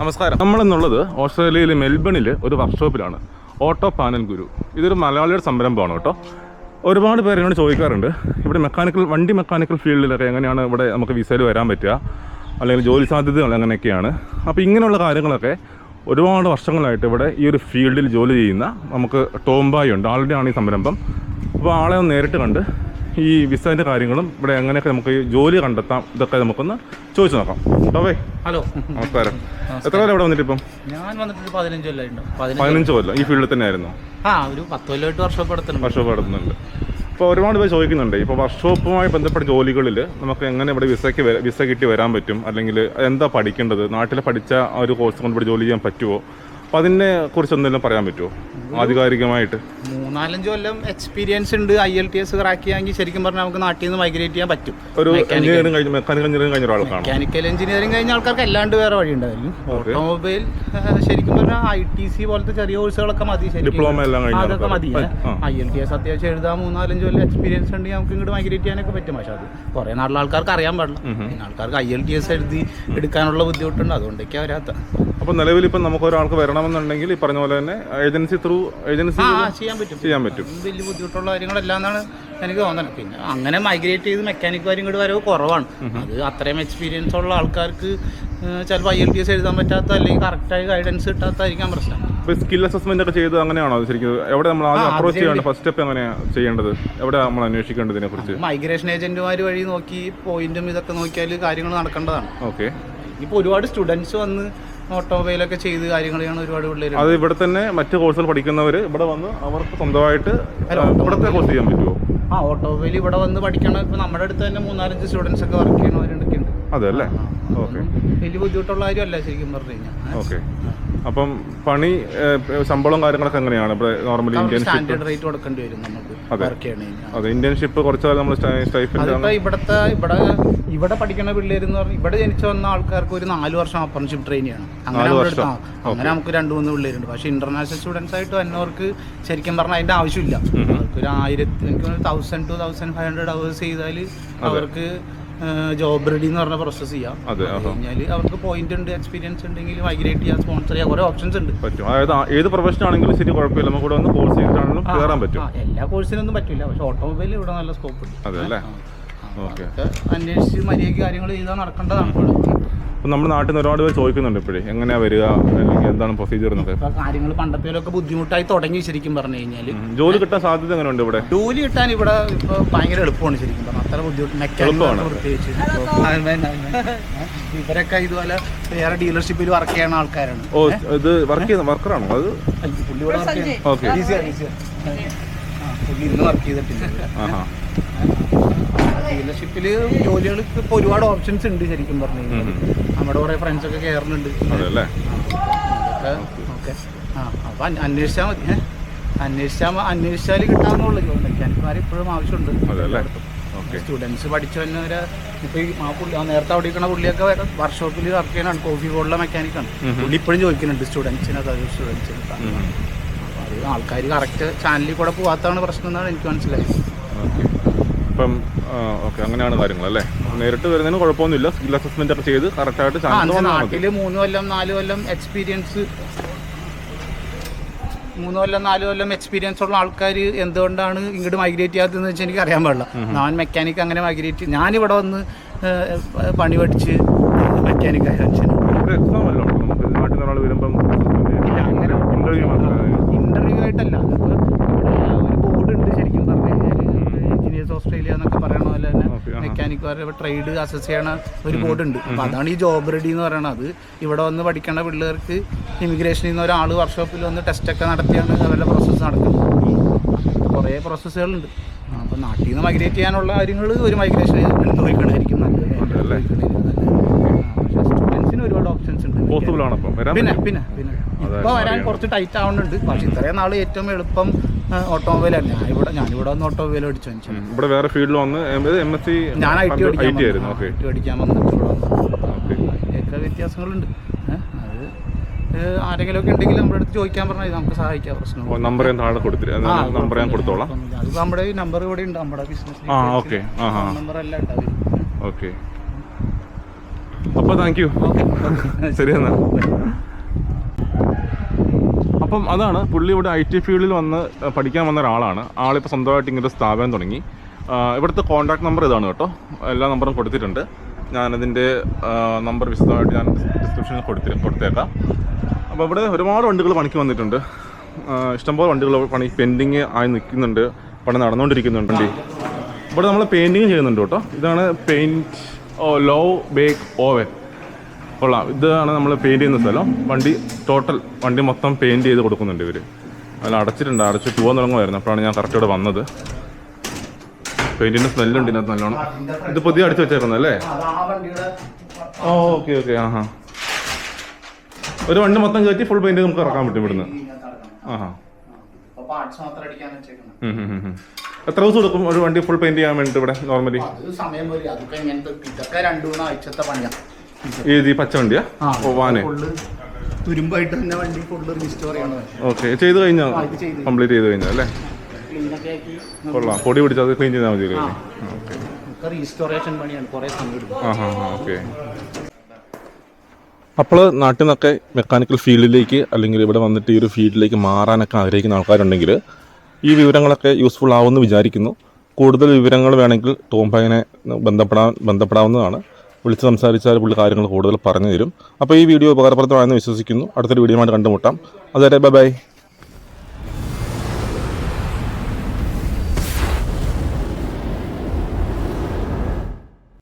നമസ്കാരം. നമ്മളെന്നുള്ളത് ഓസ്ട്രേലിയയിലെ മെൽബണിൽ ഒരു വർക്ക്ഷോപ്പിലാണ്. Auto panel guru. ഇതൊരു മലയാളിയുടെ സംരംഭമാണ് കേട്ടോ. ഒരുപാട് പേര് എന്നോട് ചോദിക്കാറുണ്ട്. ഇവിടെ മെക്കാനിക്കൽ വണ്ടി മെക്കാനിക്കൽ ഫീൽഡിലൊക്കെ എങ്ങനെയാണ് ഇവിടെ നമുക്ക് വിസയിൽ വരാൻ പറ്റുക? അല്ലെങ്കിൽ ജോലി സാധ്യതകൾ അങ്ങനെയൊക്കെയാണ് അപ്പോൾ ഇങ്ങനെയുള്ള കാര്യങ്ങളൊക്കെ ഒരുപാട് വർഷങ്ങളായിട്ട് ഇവിടെ ഈ ഒരു ഫീൽഡിൽ ജോലി ചെയ്യുന്ന നമുക്ക് ടോംബായി ഉണ്ട്. ആളുടെ ആണ് ഈ സംരംഭം. അപ്പോൾ ആളെ ഒന്ന് നേരിട്ട് കണ്ട് ഈ വിസേന്റെ കാര്യങ്ങളും ഇവിടെ എങ്ങനെയൊക്കെ നമുക്ക് ജോലി കണ്ടെത്താം ഇതൊക്കെ നമുക്കൊന്ന് ചോദിച്ചു നോക്കാം. ടോവേ ഹലോ. നമസ്കാരം. എത്ര കാലം ഇവിടെ വന്നിട്ട് ഇപ്പം ഞാൻ വന്നിട്ട് പതിനഞ്ച് കൊല്ലമായിട്ടുണ്ട് പതിനഞ്ച് പതിനഞ്ച് കൊല്ലം. ഈ ഫീൽഡിൽ തന്നെ ആയിരുന്നു ആ ഒരു പത്ത് കൊല്ലമായിട്ട് ഇപ്പോൾ ഒരുപാട് പേര് ചോദിക്കുന്നുണ്ട്. ഇപ്പോൾ വർക്ക്ഷോപ്പുമായി ബന്ധപ്പെട്ട ജോലികളിൽ നമുക്ക് എങ്ങനെ ഇവിടെ വിസയ്ക്ക് വിസ കിട്ടി വരാൻ പറ്റും? അല്ലെങ്കിൽ എന്താ പഠിക്കേണ്ടത്? നാട്ടിലെ പഠിച്ച ഒരു കോഴ്സ് കൊണ്ട് ഇവിടെ ജോലി ചെയ്യാൻ പറ്റുമോ അപ്പോൾ അതിനെ കുറിച്ച് എന്തെങ്കിലും പറയാൻ പറ്റുമോ ആധികാരികമായിട്ട്. മൂന്നാലഞ്ച് കൊല്ലം എക്സ്പീരിയൻസ് ഉണ്ട് I L T S crack ചെയ്യാമെങ്കിൽ ശരിക്കും പറഞ്ഞാൽ നമുക്ക് നാട്ടിൽ നിന്ന് മൈഗ്രേറ്റ് ചെയ്യാൻ പറ്റും. ഒരു എഞ്ചിനീയറിംഗ് കഴിഞ്ഞ മെക്കാനിക്കൽ എഞ്ചിനീയറിംഗ് കഴിഞ്ഞ ഒരാൾക്കാണ് മെക്കാനിക്കൽ എഞ്ചിനീയറിംഗ് കഴിഞ്ഞ ആൾക്കാർക്ക് അല്ലാണ്ട് വേറെ വഴി ഉണ്ടായിരുന്നു ഓട്ടോമൊബൈൽ ശരിക്കും പറഞ്ഞാൽ ഐ ടി സി പോലത്തെ ചെറിയ കോഴ്സുകളൊക്കെ മതി ഡിപ്ലോമ എല്ലാം കഴിഞ്ഞ അതൊക്കെ മതി. ഐ എൽ ടി എസ് അത്യാവശ്യം എഴുതാൻ മൂന്നാലഞ്ച് കൊല്ലം എക്സ്പീരിയൻസ് ഉണ്ടെങ്കിൽ നമുക്ക് ഇങ്ങോട്ട് മൈഗ്രേറ്റ് ചെയ്യാനൊക്കെ പറ്റും. പക്ഷേ അത് കുറേ നാളിലെ ആൾക്കാർക്ക് അറിയാൻ പാടില്ല. പിന്നെ ആൾക്കാർക്ക് ഐ എൽ ടി എസ് എഴുതി എടുക്കാനുള്ള ബുദ്ധിമുട്ടുണ്ട്. അതുകൊണ്ടൊക്കെ വരാത്ത അപ്പോൾ നിലവിൽ ഇപ്പം നമുക്ക് ഒരാൾക്ക് വരണമെന്നുണ്ടെങ്കിൽ ഈ പറഞ്ഞ പോലെ തന്നെ ഏജൻസി ത്രൂ ഏജൻസി ചെയ്യാൻ പറ്റും. ചെയ്യാൻ പറ്റും. വലിയ ബുദ്ധിമുട്ടുള്ള കാര്യങ്ങളെല്ലാം എന്നാണ് എനിക്ക് തോന്നുന്നത്. പിന്നെ അങ്ങനെ മൈഗ്രേറ്റ് ചെയ്ത് മെക്കാനിക് കാര്യം ഇങ്ങോട്ട് വരവ് കുറവാണ്. അത് അത്രയും എക്സ്പീരിയൻസ് ഉള്ള ആൾക്കാർക്ക് ചിലപ്പോൾ ഐ എൽ ടി എസ് എഴുതാൻ പറ്റാത്ത അല്ലെങ്കിൽ കറക്റ്റായി ഗൈഡൻസ് കിട്ടാത്തായിരിക്കാം പ്രശ്നം. ഇപ്പോൾ സ്കിൽ അസസ്മെന്റ് ഒക്കെ ചെയ്ത് അങ്ങനെയാണോ? ശരിക്കും എവിടെ നമ്മൾ ആദ്യം അപ്രോച്ച് ചെയ്യേണ്ടത്? ഫസ്റ്റ് സ്റ്റെപ്പ് എങ്ങനെയാണ് ചെയ്യേണ്ടത്? എവിടെ നമ്മൾ അന്വേഷിക്കേണ്ടത് ഇതിനെക്കുറിച്ച്? മൈഗ്രേഷൻ ഏജന്റുമാർ വഴി നോക്കി പോയിന്റും ഇതൊക്കെ നോക്കിയാൽ കാര്യങ്ങൾ നടക്കേണ്ടതാണ്. ഓക്കെ ഇപ്പോൾ ഒരുപാട് സ്റ്റുഡൻസ് വന്ന് ഓട്ടോമൊബൈലൊക്കെ ചെയ്ത് കാര്യങ്ങൾ ചെയ്യണ ഒരുപാട് പിള്ളേർ അത് ഇവിടെ തന്നെ മറ്റു കോഴ്സുകൾ പഠിക്കുന്നവർ ഇവിടെ വന്ന് അവർക്ക് സ്വന്തമായിട്ട് ഇവിടുത്തെ കോഴ്സ് ചെയ്യാൻ പറ്റുമോ? ആ ഓട്ടോമൊബൈൽ ഇവിടെ വന്ന് പഠിക്കണ ഇപ്പോൾ നമ്മുടെ അടുത്ത് തന്നെ മൂന്നാലഞ്ച് സ്റ്റുഡൻസ് ഒക്കെ വർക്ക് ചെയ്യണവരുണ്ടൊക്കെ ഉണ്ട് അതല്ലേ ഓക്കെ വലിയ ബുദ്ധിമുട്ടുള്ള കാര്യമല്ല ശരിക്കും പറഞ്ഞു കഴിഞ്ഞാൽ ഓക്കെ അപ്പം പണി ശമ്പളം കാര്യങ്ങളൊക്കെ എങ്ങനെയാണ്? ഇവിടെ നോർമലി സ്റ്റാൻഡേർഡ് റേറ്റ് കൊടുക്കേണ്ടി വരും നമുക്ക് വർക്ക് ചെയ്യണ. കഴിഞ്ഞാൽ ഇന്ത്യൻഷിപ്പ് കുറച്ച് കാലം നമ്മൾ അതിപ്പോ ഇവിടത്തെ ഇവിടെ ഇവിടെ പഠിക്കുന്ന പിള്ളേർ എന്ന് പറഞ്ഞാൽ ഇവിടെ ജനിച്ചു വന്ന ആൾക്കാർക്ക് ഒരു നാല് വർഷം അപ്രന്റിഷിപ്പ് ട്രെയിനിയാണ് അങ്ങനെ അങ്ങനെ നമുക്ക് രണ്ട് മൂന്ന് പിള്ളേരുണ്ട്. പക്ഷെ ഇന്റർനാഷണൽ സ്റ്റുഡൻസ് ആയിട്ട് വന്നവർക്ക് ശരിക്കും പറഞ്ഞാൽ അതിന്റെ ആവശ്യമില്ല. അവർക്ക് ഒരു ആയിരത്തി thousand two thousand five hundred hours ചെയ്താൽ അവർക്ക് ജോബ് റെഡി എന്ന് പറഞ്ഞ പ്രോസസ് ചെയ്യാം. കഴിഞ്ഞാൽ അവർക്ക് പോയിന്റ് ഉണ്ട് എക്സ്പീരിയൻസ് ഉണ്ടെങ്കിൽ മൈഗ്രേറ്റ് ചെയ്യാൻ സ്പോൺസർ ചെയ്യാൻ കുറെ ഓപ്ഷൻസ് ഉണ്ട്. പറ്റും. അതായത് ഏത് പ്രൊഫഷൻ ആണെങ്കിലും ശരി കുഴപ്പമില്ല. നമുക്ക് ഇവിടെ വന്ന് കോഴ്സ് ചെയ്തിട്ടാണെങ്കിലും കയറാൻ പറ്റും. എല്ലാ കോഴ്സിനൊന്നും പറ്റില്ല പക്ഷേ ഓട്ടോമൊബൈൽ ഇവിടെ നല്ല സ്കോപ്പ് ഉണ്ട്. അതെ അല്ലേ? ഓക്കെ അന്വേഷിച്ച് മര്യാദയ്ക്ക് കാര്യങ്ങൾ ചെയ്താൽ നടക്കേണ്ടതാണ്. ഇവിടെ അപ്പം നമ്മുടെ നാട്ടിൽ നിന്ന് ഒരുപാട് പേര് ചോദിക്കുന്നുണ്ട് ഇപ്പോഴേ എങ്ങനെയാണ് വരിക അല്ലെങ്കിൽ എന്താണ് പ്രൊസീജിയർ എന്നൊക്കെ. കാര്യങ്ങൾ പണ്ടത്തേലൊക്കെ ബുദ്ധിമുട്ടായി തുടങ്ങി ശരിക്കും പറഞ്ഞു കഴിഞ്ഞാൽ ജോലി കിട്ടാൻ സാധ്യത എങ്ങനെയുണ്ട് ഇവിടെ? ജോലി കിട്ടാൻ ഇവിടെ ഇപ്പൊ ഭയങ്കര എളുപ്പമാണ് ശരിക്കും പറഞ്ഞാൽ അത്ര ബുദ്ധിമുട്ട് പ്രത്യേകിച്ച്. ഇവരൊക്കെ ഇതുപോലെ വേറെ ഡീലർഷിപ്പിൽ വർക്ക് ചെയ്യുന്ന ആൾക്കാരാണ്. ഓ ഇത് വർക്ക് ചെയ്യുന്ന വർക്കറാണോ അത്? അയ്യോ, പുള്ളി ഇവിടെ വർക്ക് ചെയ്യുന്നത് ഓക്കെ. പുള്ളി ഇന്ന് വർക്ക് ചെയ്തിട്ടില്ല. ആഹാ. ഡീലർഷിപ്പിൽ ജോലികൾക്ക് ഇപ്പോൾ ഒരുപാട് ഓപ്ഷൻസ് ഉണ്ട് ശരിക്കും പറഞ്ഞു കഴിഞ്ഞാൽ നമ്മുടെ കുറേ ഫ്രണ്ട്സ് ഒക്കെ കയറുന്നുണ്ട് അതെ അല്ലേ ഓക്കെ. ആ അപ്പം അന്വേഷിച്ചാൽ മതി ഏ? അന്വേഷിച്ചാൽ അന്വേഷിച്ചാൽ കിട്ടാമെന്നുള്ളൂ മെക്കാനിക്കുമാർ ഇപ്പോഴും ആവശ്യമുണ്ട്. അതെ അല്ലേ ഓക്കെ. സ്റ്റുഡൻസ് പഠിച്ചു വന്നവരെ ഇപ്പോൾ ഈ ആ പുള്ളി ആ നേരത്തെ അവിടെ ഇരിക്കുന്ന പുള്ളിയൊക്കെ വർക്ക്ഷോപ്പിൽ വർക്ക് ചെയ്യണാണ് കോഫി ബോർഡിലെ മെക്കാനിക്കാണ് പുള്ളി ഇപ്പോഴും ചോദിക്കുന്നുണ്ട് സ്റ്റുഡൻസിന് അത് സ്റ്റുഡൻസിന് അത് ആൾക്കാർ കറക്റ്റ് ചാനലിൽ കൂടെ പോകാത്തതാണ് പ്രശ്നം എന്നാണ് എനിക്ക് മനസ്സിലായത്. ഓക്കെ. അപ്പം ഓക്കെ അങ്ങനെയാണ് കാര്യങ്ങൾ അല്ലേ? നേരിട്ട് വരുന്നതിന് കുഴപ്പമൊന്നുമില്ല. സ്കിൽ അസസ്മെന്റ് ഒക്കെ ചെയ്ത് കറക്റ്റായിട്ട് നാട്ടിൽ മൂന്ന് കൊല്ലം നാല് കൊല്ലം എക്സ്പീരിയൻസ് മൂന്ന് കൊല്ലം നാല് കൊല്ലം എക്സ്പീരിയൻസ് ഉള്ള ആൾക്കാർ എന്തുകൊണ്ടാണ് ഇങ്ങോട്ട് മൈഗ്രേറ്റ് ചെയ്യാത്തതെന്ന് വെച്ചാൽ എനിക്ക് അറിയാൻ പാടില്ല. ഞാൻ മെക്കാനിക് അങ്ങനെ മൈഗ്രേറ്റ് ഞാനിവിടെ വന്ന് പണി പഠിച്ച് മെക്കാനിക് ഇന്റർവ്യൂ ആയിട്ടല്ല. അതിപ്പോൾ ഒരു ബോർഡ് ഉണ്ട് ശരിക്കും പറഞ്ഞു. ഓസ്ട്രേലിയ എന്നൊക്കെ പറയണ പോലെ തന്നെ. മെക്കാനിക്കുകാരുടെ ട്രേഡ് അസസ് ചെയ്യണ ഒരു ബോർഡ് ഉണ്ട്. അപ്പോൾ അതാണ് ഈ ജോബ് റെഡി എന്ന് പറയുന്നത് ഇവിടെ വന്ന് പഠിക്കേണ്ട പിള്ളേർക്ക് ഇമിഗ്രേഷനിൽ നിന്ന് ഒരാൾ വർക്ക്ഷോപ്പിൽ വന്ന് ടെസ്റ്റ് ഒക്കെ നടത്തിയാണ് അവരുടെ പ്രോസസ്സ് നടക്കുന്നത്. കുറേ പ്രോസസ്സുകളുണ്ട് അപ്പോൾ നാട്ടിൽ നിന്ന് മൈഗ്രേറ്റ് ചെയ്യാനുള്ള കാര്യങ്ങൾ ഒരു മൈഗ്രേഷൻ എടുത്ത് പോയിക്കണായിരിക്കും നല്ലത്? സ്റ്റുഡൻസിന് ഒരുപാട് ഓപ്ഷൻസ് ഉണ്ട്. അപ്പം പിന്നെ പിന്നെ പിന്നെ. ഇപ്പൊ ഇപ്പോൾ വരാൻ കുറച്ച് ടൈറ്റ് ആവുന്നുണ്ട്. പക്ഷെ ഇത്രയും നാൾ ഏറ്റവും എളുപ്പം ഓട്ടോമൊബൈൽ ആണ് ഞാൻ ഇവിടെ ഞാനിവിടെ വന്ന് ഓട്ടോമൊബൈൽ അടിച്ചു ഇവിടെ വേറെ ഫീൽഡിൽ വന്ന് എം എസ് സി ഞാൻ ഐ ടി ഐ ടി ആയിരുന്നു ഐ ടി പഠിക്കാൻ വന്നിട്ട് ഇവിടെ വന്നു. ഒക്കെ വ്യത്യാസങ്ങളുണ്ട്. അത് ആരെങ്കിലും ഒക്കെ ഉണ്ടെങ്കിൽ നമ്മുടെ അടുത്ത് ചോദിക്കാൻ പറഞ്ഞാൽ നമുക്ക് സഹായിക്കാം പ്രശ്നം നമ്പർ ഞാൻ താഴെ നമ്പർ ഞാൻ കൊടുത്തോളാം. അത് നമ്മുടെ ഈ നമ്പർ ഇവിടെ ഉണ്ട് നമ്മുടെ ബിസിനസ് ആ ഓക്കെ നമ്പർ എല്ലാം ഉണ്ടാവും ഓക്കെ അപ്പോൾ താങ്ക് യു ശരി എന്നാ. അപ്പം അതാണ് പുള്ളി ഇവിടെ ഐ ടി ഫീൽഡിൽ വന്ന് പഠിക്കാൻ വന്ന ഒരാളാണ്. ആളിപ്പോൾ സ്വന്തമായിട്ട് ഇങ്ങനെ സ്ഥാപനം തുടങ്ങി. ഇവിടുത്തെ കോൺടാക്ട് നമ്പർ ഇതാണ് കേട്ടോ. എല്ലാ നമ്പറും കൊടുത്തിട്ടുണ്ട്. ഞാനതിന്റെ നമ്പർ വിശദമായിട്ട് ഞാൻ ഡിസ്ക്രിപ്ഷനിൽ കൊടുത്തി കൊടുത്തേക്കാം. അപ്പോൾ ഇവിടെ ഒരുപാട് വണ്ടികൾ പണിക്ക് വന്നിട്ടുണ്ട്. ഇഷ്ടംപോലെ വണ്ടികൾ പണി പെൻഡിങ് ആയി നിൽക്കുന്നുണ്ട്. പണി നടന്നുകൊണ്ടിരിക്കുന്നുണ്ട് ഇവിടെ നമ്മൾ പെയിന്റിങ് ചെയ്യുന്നുണ്ട് കേട്ടോ. ഇതാണ് പെയിന്റ് ലോ ബേക്ക് ഓവൻ. കൊള്ളാം. ഇതാണ് നമ്മൾ പെയിന്റ് ചെയ്യുന്ന സ്ഥലം. വണ്ടി ടോട്ടൽ വണ്ടി മൊത്തം പെയിന്റ് ചെയ്ത് കൊടുക്കുന്നുണ്ട് ഇവർ അതിൽ അടച്ചിട്ടുണ്ട്. അടച്ച് പോകാൻ തുടങ്ങുമായിരുന്നു. അപ്പോഴാണ് ഞാൻ കറക്റ്റ് ഇവിടെ വന്നത്. പെയിന്റിന്റെ സ്മെല്ലുണ്ട് ഇതിനകത്ത് നല്ലോണം. ഇത് പുതിയ അടിച്ച് വെച്ചേക്കുന്നത് അല്ലേ ഓ ഓക്കെ ഓക്കെ ആ ഹാ ഒരു വണ്ടി മൊത്തം കയറ്റി ഫുൾ പെയിന്റ് നമുക്ക് ഇറക്കാൻ പറ്റും ഇവിടുന്ന്. ആ ഹാ. എത്ര ദിവസം എടുക്കും ഒരു വണ്ടി ഫുൾ പെയിന്റ് ചെയ്യാൻ വേണ്ടിയിട്ട് ഇവിടെ നോർമലി സമയം ഇതൊക്കെ രണ്ടു മൂന്ന് ആഴ്ചത്തെ പണിയാ. ഈ ഈ പച്ച വണ്ടിയാ? ഓ വാനെ. തുരുമ്പായിട്ട് തന്നെ വണ്ടി ഫുള്ള് റീസ്റ്റോർ ചെയ്യണം ഓക്കെ ചെയ്ത് ചെയ്ത് കംപ്ലീറ്റ് ചെയ്ത് കഴിഞ്ഞാൽ അല്ലേ? കൊള്ളാം. പൊടി പിടിച്ച് അത് ക്ലീൻ ചെയ്താൽ മതി റീസ്റ്റോറേഷൻ പണിയാണ്. കുറേ സമയം ഓക്കെ. അപ്പോൾ നാട്ടിൽ നിന്നൊക്കെ മെക്കാനിക്കൽ ഫീൽഡിലേക്ക് അല്ലെങ്കിൽ ഇവിടെ വന്നിട്ട് ഈ ഒരു ഫീൽഡിലേക്ക് മാറാനൊക്കെ ആഗ്രഹിക്കുന്ന ആൾക്കാരുണ്ടെങ്കിൽ ഈ വിവരങ്ങളൊക്കെ യൂസ്ഫുൾ ആവുമെന്ന് വിചാരിക്കുന്നു. കൂടുതൽ വിവരങ്ങൾ വേണമെങ്കിൽ ടോംബായിനെ ബന്ധപ്പെടാൻ ബന്ധപ്പെടാവുന്നതാണ്. വിളിച്ച് സംസാരിച്ചാൽ പുള്ളി കാര്യങ്ങൾ കൂടുതൽ പറഞ്ഞു തരും. അപ്പോൾ ഈ വീഡിയോ ഉപകാരപ്രദമായെന്ന് വിശ്വസിക്കുന്നു. അടുത്തൊരു വീഡിയോ ആയിട്ട് കണ്ടുമുട്ടാം. അതുവരെ ബൈ ബൈ.